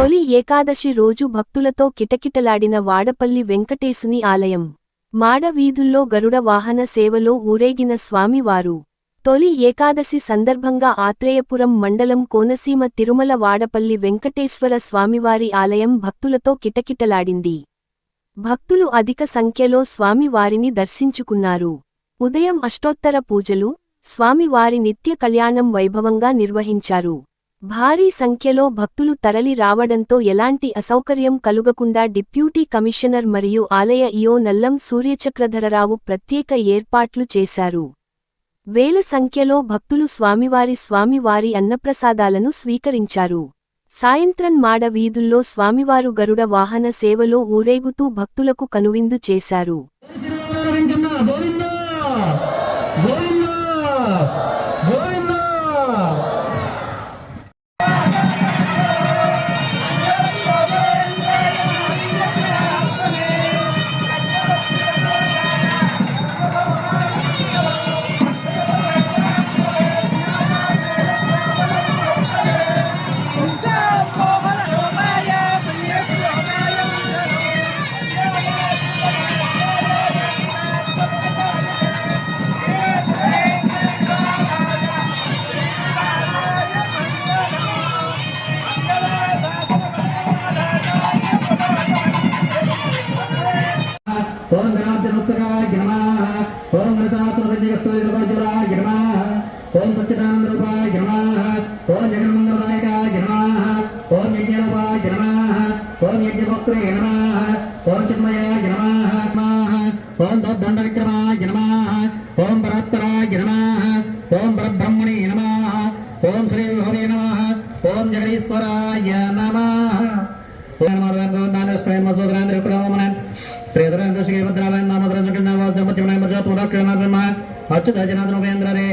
తొలి ఏకాదశి రోజు భక్తులతో కిటకిటలాడిన వాడపల్లి వెంకటేశుని ఆలయం. మాడ వీధుల్లో గరుడ వాహన సేవలో ఊరేగిన స్వామివారు. తొలి ఏకాదశి సందర్భంగా ఆత్రేయపురం మండలం కోనసీమ తిరుమల వాడపల్లి వెంకటేశ్వర స్వామివారి ఆలయం భక్తులతో కిటకిటలాడింది. భక్తులు అధిక సంఖ్యలో స్వామివారిని దర్శించుకున్నారు. ఉదయం అష్టోత్తర పూజలు స్వామివారి నిత్య కళ్యాణం వైభవంగా నిర్వహించారు. భారీ సంఖ్యలో భక్తులు తరలి రావడంతో ఎలాంటి అసౌకర్యం కలుగకుండా డిప్యూటీ కమిషనర్ మరియు ఆలయ ఇయో నల్లం సూర్యచక్రధరరావు ప్రత్యేక ఏర్పాట్లు చేశారు. వేల సంఖ్యలో భక్తులు స్వామివారి స్వామివారి అన్నప్రసాదాలను స్వీకరించారు. సాయంత్రం మాడ వీధుల్లో స్వామివారు గరుడ వాహన సేవలో ఊరేగుతూ భక్తులకు కనువిందు చేశారు. గోవిందా గోవిందా గోవిందా నమః ఓం గణతాత్మజగస్తూర్వాజరాయ నమః ఓం సచ్చిదానందరూపాయ నమః ఓం జగన్మంగళనాయకాయ నమః ఓం యజ్ఞరూపాయ నమః ఓం యజ్ఞభక్త్రే నమః ఓం చిన్మయాయ నమః నమః ఓం దొద్దండ విక్రమాయ నమః ఓం పరాత్పరాయ నమః ఓం పరబ్రహ్మణే నమః ఓం శ్రీ విభవే నమః ఓం ಉದ್ಯಮಕ್ಕೆ ಮನೆ ಮರ್ಜಾ ತೋಡ ಕೇಳನ ರಮಾಯ ಹಚ್ಚ ಗಜನಾದನ ಉಪೇಂದ್ರ ರೇ